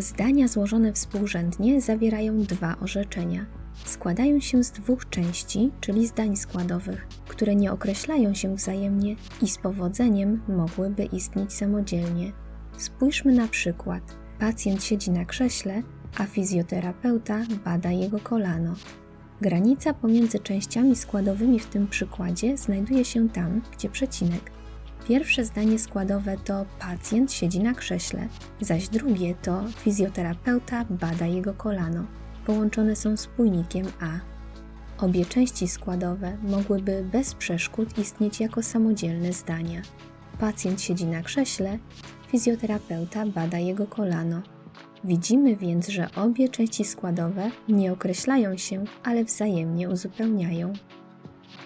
Zdania złożone współrzędnie zawierają dwa orzeczenia. Składają się z dwóch części, czyli zdań składowych, które nie określają się wzajemnie i z powodzeniem mogłyby istnieć samodzielnie. Spójrzmy na przykład. Pacjent siedzi na krześle, a fizjoterapeuta bada jego kolano. Granica pomiędzy częściami składowymi w tym przykładzie znajduje się tam, gdzie przecinek. Pierwsze zdanie składowe to pacjent siedzi na krześle, zaś drugie to fizjoterapeuta bada jego kolano. Połączone są spójnikiem A. Obie części składowe mogłyby bez przeszkód istnieć jako samodzielne zdania. Pacjent siedzi na krześle, fizjoterapeuta bada jego kolano. Widzimy więc, że obie części składowe nie określają się, ale wzajemnie uzupełniają.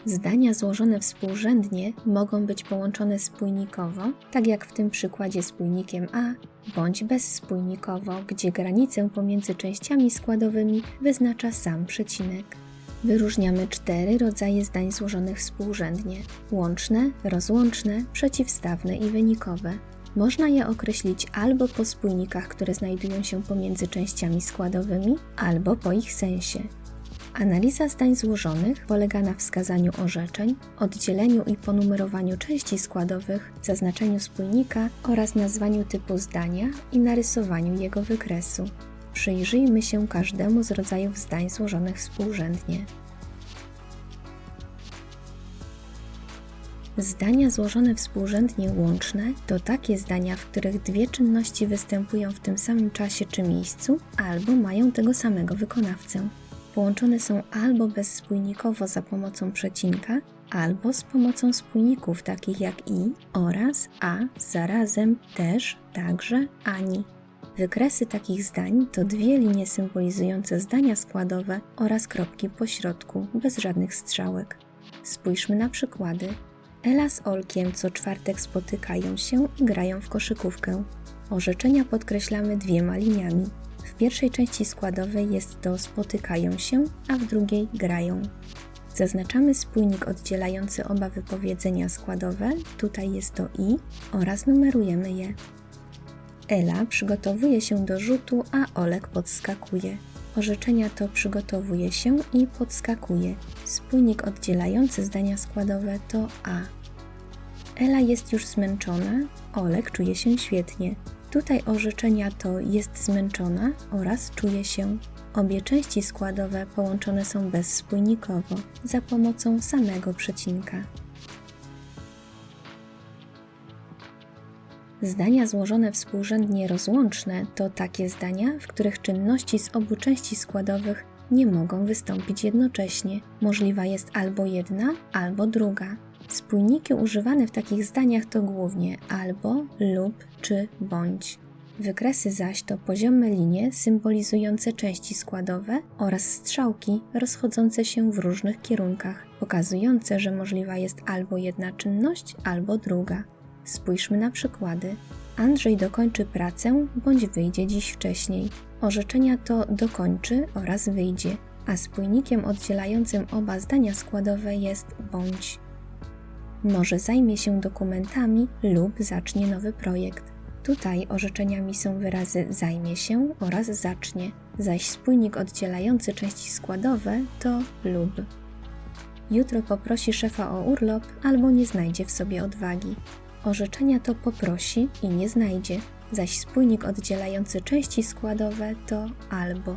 Zdania złożone współrzędnie mogą być połączone spójnikowo, tak jak w tym przykładzie spójnikiem A, bądź bezspójnikowo, gdzie granicę pomiędzy częściami składowymi wyznacza sam przecinek. Wyróżniamy cztery rodzaje zdań złożonych współrzędnie: łączne, rozłączne, przeciwstawne i wynikowe. Można je określić albo po spójnikach, które znajdują się pomiędzy częściami składowymi, albo po ich sensie. Analiza zdań złożonych polega na wskazaniu orzeczeń, oddzieleniu i ponumerowaniu części składowych, zaznaczeniu spójnika oraz nazwaniu typu zdania i narysowaniu jego wykresu. Przyjrzyjmy się każdemu z rodzajów zdań złożonych współrzędnie. Zdania złożone współrzędnie łączne to takie zdania, w których dwie czynności występują w tym samym czasie czy miejscu, albo mają tego samego wykonawcę. Połączone są albo bezspójnikowo za pomocą przecinka, albo z pomocą spójników takich jak i oraz, a, zarazem, też, także, ani. Wykresy takich zdań to dwie linie symbolizujące zdania składowe oraz kropki po środku, bez żadnych strzałek. Spójrzmy na przykłady. Ela z Olkiem co czwartek spotykają się i grają w koszykówkę. Orzeczenia podkreślamy dwiema liniami. W pierwszej części składowej jest to spotykają się, a w drugiej grają. Zaznaczamy spójnik oddzielający oba wypowiedzenia składowe, tutaj jest to i, oraz numerujemy je. Ela przygotowuje się do rzutu, a Olek podskakuje. Orzeczenia to przygotowuje się i podskakuje. Spójnik oddzielający zdania składowe to a. Ela jest już zmęczona, Olek czuje się świetnie. Tutaj orzeczenia to jest zmęczona oraz czuje się. Obie części składowe połączone są bezspójnikowo za pomocą samego przecinka. Zdania złożone współrzędnie rozłączne to takie zdania, w których czynności z obu części składowych nie mogą wystąpić jednocześnie. Możliwa jest albo jedna, albo druga. Spójniki używane w takich zdaniach to głównie albo, lub czy bądź. Wykresy zaś to poziome linie symbolizujące części składowe oraz strzałki rozchodzące się w różnych kierunkach, pokazujące, że możliwa jest albo jedna czynność, albo druga. Spójrzmy na przykłady. Andrzej dokończy pracę bądź wyjdzie dziś wcześniej. Orzeczenia to dokończy oraz wyjdzie, a spójnikiem oddzielającym oba zdania składowe jest bądź. Może zajmie się dokumentami lub zacznie nowy projekt. Tutaj orzeczeniami są wyrazy zajmie się oraz zacznie, zaś spójnik oddzielający części składowe to lub. Jutro poprosi szefa o urlop albo nie znajdzie w sobie odwagi. Orzeczenia to poprosi i nie znajdzie, zaś spójnik oddzielający części składowe to albo.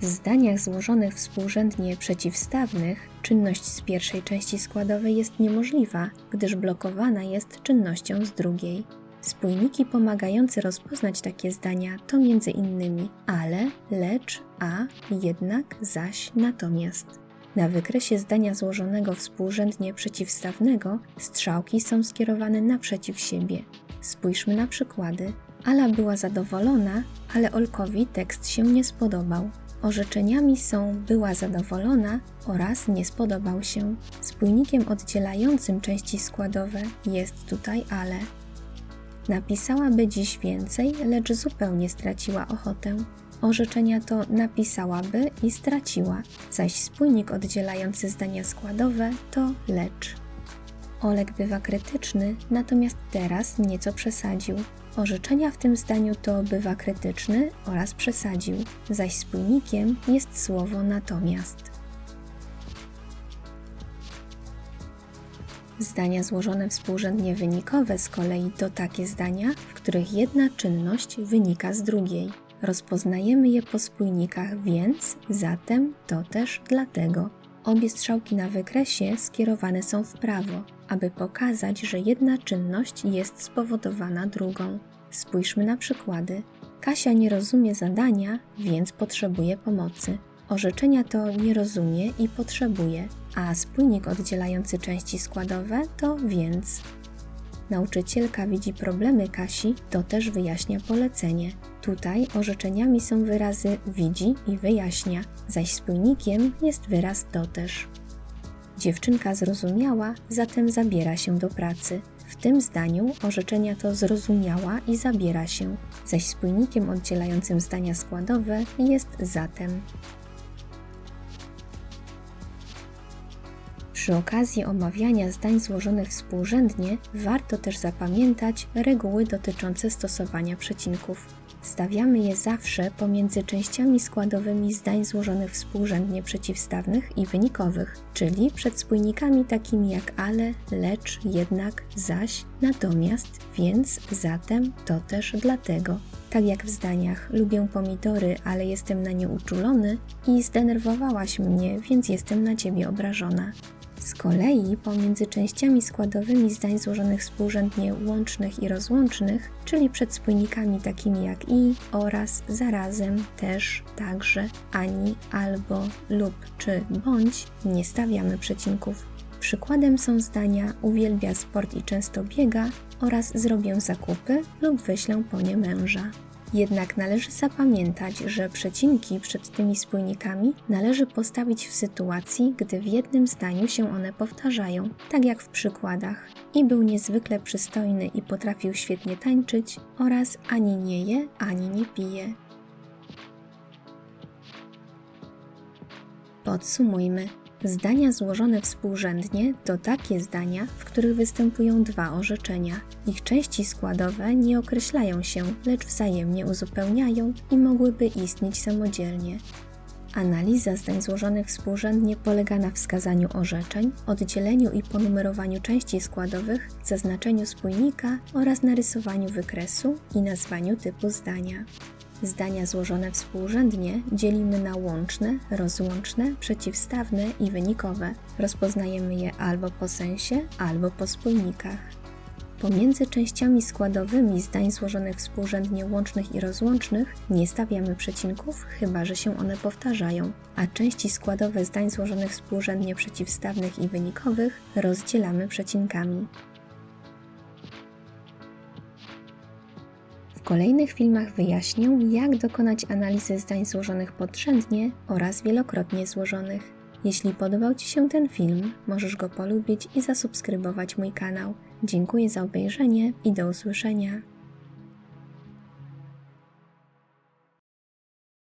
W zdaniach złożonych współrzędnie przeciwstawnych czynność z pierwszej części składowej jest niemożliwa, gdyż blokowana jest czynnością z drugiej. Spójniki pomagające rozpoznać takie zdania to innymi ale, lecz, a, jednak, zaś, natomiast. Na wykresie zdania złożonego współrzędnie przeciwstawnego strzałki są skierowane naprzeciw siebie. Spójrzmy na przykłady. Ala była zadowolona, ale Olkowi tekst się nie spodobał. Orzeczeniami są była zadowolona oraz nie spodobał się. Spójnikiem oddzielającym części składowe jest tutaj ale. Napisałaby dziś więcej, lecz zupełnie straciła ochotę. Orzeczenia to napisałaby i straciła, zaś spójnik oddzielający zdania składowe to lecz. Olek bywa krytyczny, natomiast teraz nieco przesadził. Orzeczenia w tym zdaniu to bywa krytyczny oraz przesadził, zaś spójnikiem jest słowo natomiast. Zdania złożone współrzędnie wynikowe z kolei to takie zdania, w których jedna czynność wynika z drugiej. Rozpoznajemy je po spójnikach więc, zatem, to też, dlatego. Obie strzałki na wykresie skierowane są w prawo, aby pokazać, że jedna czynność jest spowodowana drugą. Spójrzmy na przykłady. Kasia nie rozumie zadania, więc potrzebuje pomocy. Orzeczenia to nie rozumie i potrzebuje, a spójnik oddzielający części składowe to więc. Nauczycielka widzi problemy Kasi, to też wyjaśnia polecenie. Tutaj orzeczeniami są wyrazy widzi i wyjaśnia, zaś spójnikiem jest wyraz to też. Dziewczynka zrozumiała, zatem zabiera się do pracy. W tym zdaniu orzeczenia to zrozumiała i zabiera się, zaś spójnikiem oddzielającym zdania składowe jest zatem. Przy okazji omawiania zdań złożonych współrzędnie warto też zapamiętać reguły dotyczące stosowania przecinków. Stawiamy je zawsze pomiędzy częściami składowymi zdań złożonych współrzędnie przeciwstawnych i wynikowych, czyli przed spójnikami takimi jak ale, lecz, jednak, zaś, natomiast, więc, zatem, to też, dlatego. Tak jak w zdaniach lubię pomidory, ale jestem na nie uczulony i zdenerwowałaś mnie, więc jestem na ciebie obrażona. Z kolei pomiędzy częściami składowymi zdań złożonych współrzędnie łącznych i rozłącznych, czyli przed spójnikami takimi jak i, oraz, zarazem, też, także, ani, albo, lub czy bądź, nie stawiamy przecinków. Przykładem są zdania uwielbia sport i często biega oraz zrobię zakupy lub wyślę po nie męża. Jednak należy zapamiętać, że przecinki przed tymi spójnikami należy postawić w sytuacji, gdy w jednym zdaniu się one powtarzają, tak jak w przykładach. I był niezwykle przystojny i potrafił świetnie tańczyć, oraz ani nie je, ani nie pije. Podsumujmy. Zdania złożone współrzędnie to takie zdania, w których występują dwa orzeczenia. Ich części składowe nie określają się, lecz wzajemnie uzupełniają i mogłyby istnieć samodzielnie. Analiza zdań złożonych współrzędnie polega na wskazaniu orzeczeń, oddzieleniu i ponumerowaniu części składowych, zaznaczeniu spójnika oraz narysowaniu wykresu i nazwaniu typu zdania. Zdania złożone współrzędnie dzielimy na łączne, rozłączne, przeciwstawne i wynikowe. Rozpoznajemy je albo po sensie, albo po spójnikach. Pomiędzy częściami składowymi zdań złożonych współrzędnie łącznych i rozłącznych nie stawiamy przecinków, chyba że się one powtarzają, a części składowe zdań złożonych współrzędnie przeciwstawnych i wynikowych rozdzielamy przecinkami. Kolejnych filmach wyjaśnię, jak dokonać analizy zdań złożonych podrzędnie oraz wielokrotnie złożonych. Jeśli podobał Ci się ten film, możesz go polubić i zasubskrybować mój kanał. Dziękuję za obejrzenie i do usłyszenia.